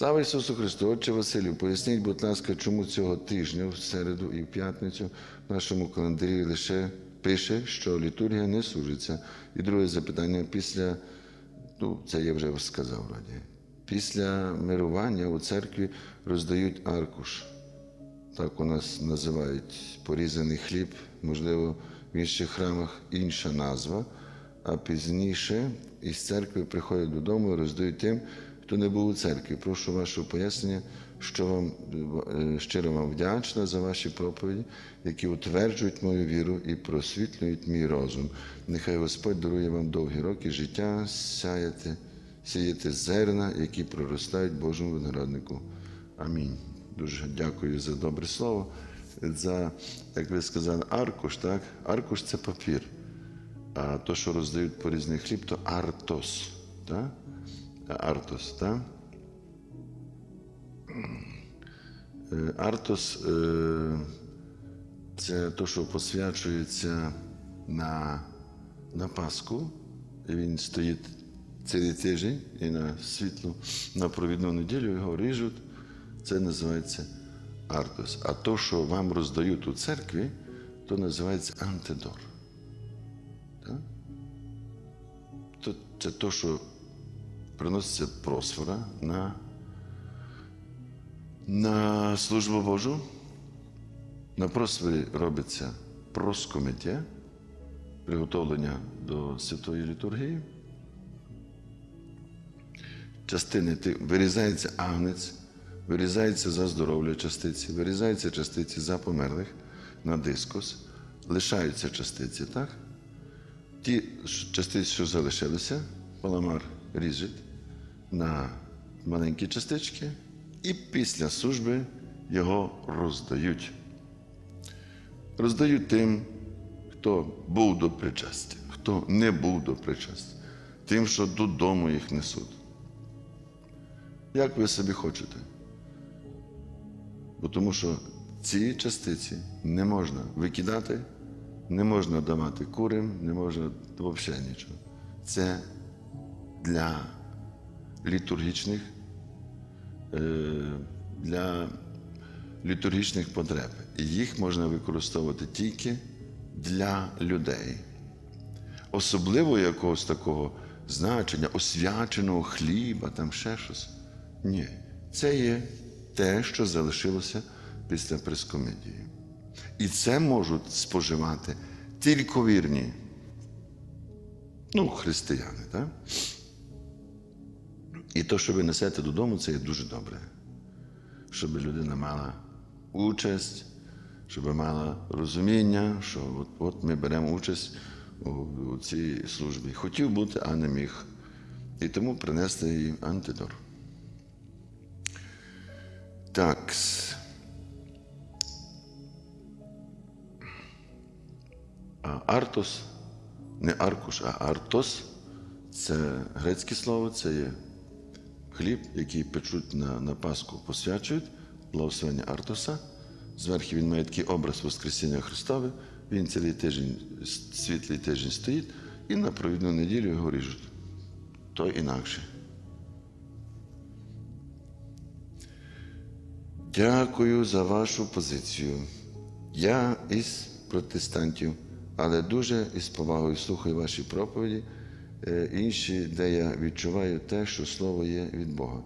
Слава Ісусу Христу! Отче Василю, поясніть, будь ласка, чому цього тижня, в середу і в п'ятницю, в нашому календарі лише пише, що літургія не служиться. І друге запитання після, ну, це я вже сказав раді. Після мирування у церкві роздають аркуш. Так у нас називають порізаний хліб, можливо, в інших храмах інша назва, а пізніше із церкви приходять додому і роздають тим, хто не був у церкві. Прошу вашого пояснення, що вам е, щиро вам вдячна за ваші проповіді, які утверджують мою віру і просвітлюють мій розум. Нехай Господь дарує вам довгі роки життя, сяяти, сіяти зерна, які проростають Божому винограднику. Амінь. Дуже дякую за добре слово. За, як ви сказали, аркуш, так? Аркуш це папір. А то, що роздають по різний хліб, то артос. Так? Артос, Артос е, це то, що посвячується на, на Пасху. Він стоїть цілий тиждень і на світлу, на провідну неділю його ріжуть. Це називається артос. А то, що вам роздають у церкві, то називається антидор. Так? То, це то, що приноситься просфора на, на службу Божу. На просфорі робиться проскомиття, приготовлення до святої літургії. Частини вирізається агнець, вирізається за здоров'я частиці, вирізаються частиці за померлих на дискус, лишаються частиці, так? Ті частиці, що залишилися, паламар ріжуть на маленькі частички, і після служби його роздають. Роздають тим, хто був до причастя, хто не був до причастя, тим, що додому їх несуть. Як ви собі хочете. Бо тому що ці частиці не можна викидати, не можна давати курям, не можна взагалі нічого. Це для літургічних, е, для літургічних потреб. І їх можна використовувати тільки для людей. Особливо якогось такого значення, освяченого хліба, там ще щось. Ні. Це є те, що залишилося після прескомедії. І це можуть споживати тільки вірні. Ну, християни, так? І то, що ви несете додому, це є дуже добре. Щоб людина мала участь, щоб мала розуміння, що от, от ми беремо участь у, у цій службі. Хотів бути, а не міг. І тому принести їй антидор. Так. А Артос, не аркуш, а артос це грецьке слово, це є хліб, який печуть на, на Пасху, посвячують, благословення Артоса. Зверху він має такий образ Воскресіння Христове. Він цілий тиждень, світлий тиждень стоїть, і на провідну неділю його ріжуть. То інакше. Дякую за вашу позицію. Я із протестантів, але дуже із повагою слухаю ваші проповіді, інші, де я відчуваю те, що слово є від Бога.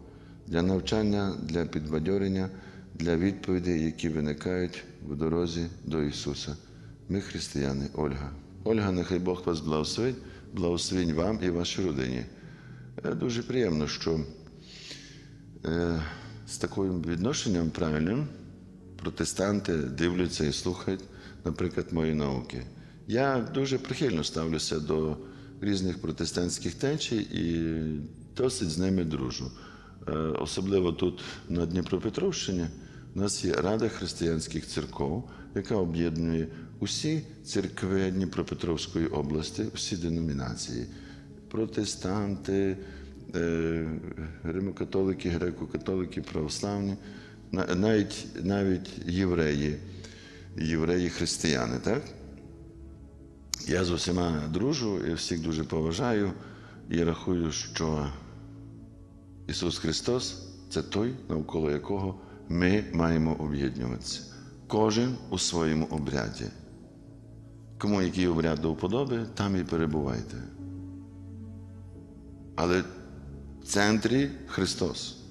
Для навчання, для підбадьорення, для відповідей, які виникають в дорозі до Ісуса. Ми християни, Ольга. Ольга, нехай Бог вас благословить, благословень вам і вашій родині. Е, Дуже приємно, що е, з таким відношенням правильним протестанти дивляться і слухають, наприклад, мої науки. Я дуже прихильно ставлюся до різних протестантських течій і досить з ними дружу. Е, Особливо тут на Дніпропетровщині у нас є Рада християнських церков, яка об'єднує усі церкви Дніпропетровської області, всі деномінації протестанти, е, римокатолики, греко-католики, православні, навіть, навіть євреї, євреї-християни, так? Я з усіма дружу і всіх дуже поважаю і рахую, що Ісус Христос це той, навколо якого ми маємо об'єднуватися. Кожен у своєму обряді. Кому який обряд до вподоби, там і перебувайте. Але в центрі Христос.